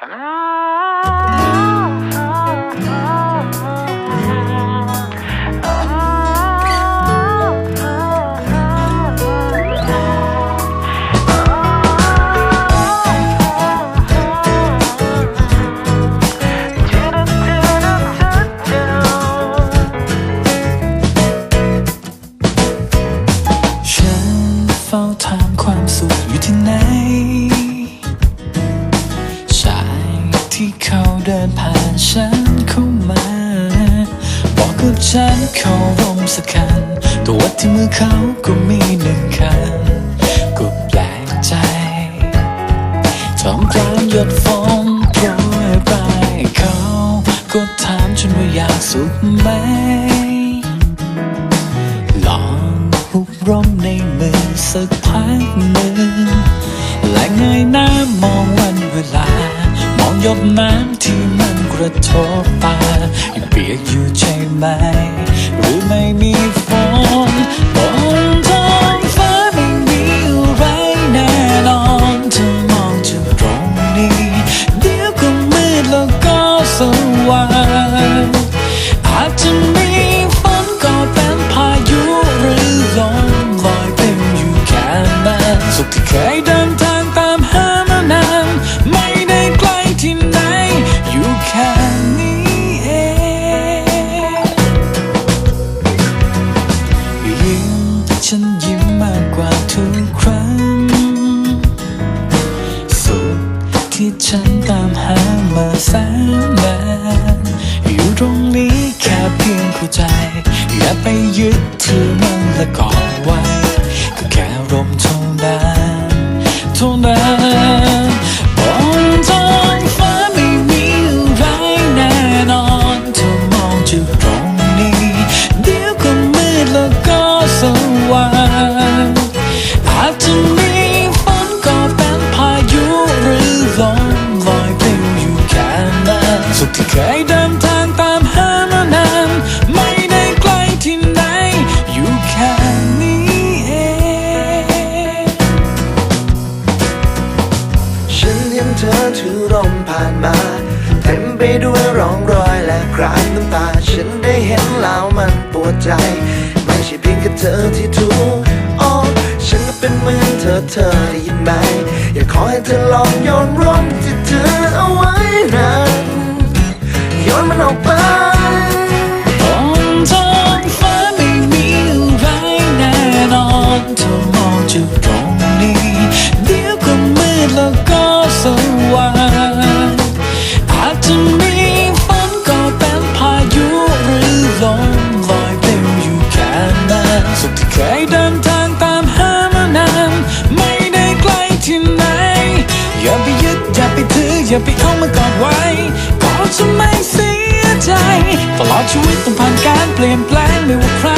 ฉั กับฉันเขารมสักคันตัววัดที่มือเขาก็มีหนึ่งคันก็แปลกใจท่ามกลางหยดฝนโปรยปลายเขาก็ถามฉันว่าอยากสุขไหม ลองหุบร่มในมือสักพักหนึ่งและเงยหน้ามองวันเวลา มองหยดน้ำที่มันกระทบตายังเปียกอยู่ใช่ไหม ม เธอถือร่มผ่านมา เต็มไปด้วยร่องรอยและคราบน้ำตา ฉันได้เห็นแล้วมันปวดใจ ไม่ใช่เพียงแค่เธอที่ถูกอ๋อฉันก็เป็นเหมือนเธอเธอได้ยินไหม อยากขอให้เธอลองโยนร่มที่เธอเอาไว้นั้นโยนมันออกไปบนท้องฟ้าไม่มีอะไรแน่นอนเธอมองจากตรงนี้เดี๋ยวก็มืดแล้วก็ สว่างอาจจะมีฝนก็เป็นพายุหรือลมลอยปลวอยู่แค่นั้นสุขที่เคยเดินทางตามหามานานไม่ได้ไกลที่ไหน อย่าไปยึดอย่าไปถืออย่าไปเอามากอดไว้ก็จะไม่เสียใจ ตลอดชีวิตต้องผ่านการเปลี่ยนแปลงไม่ว่าใคร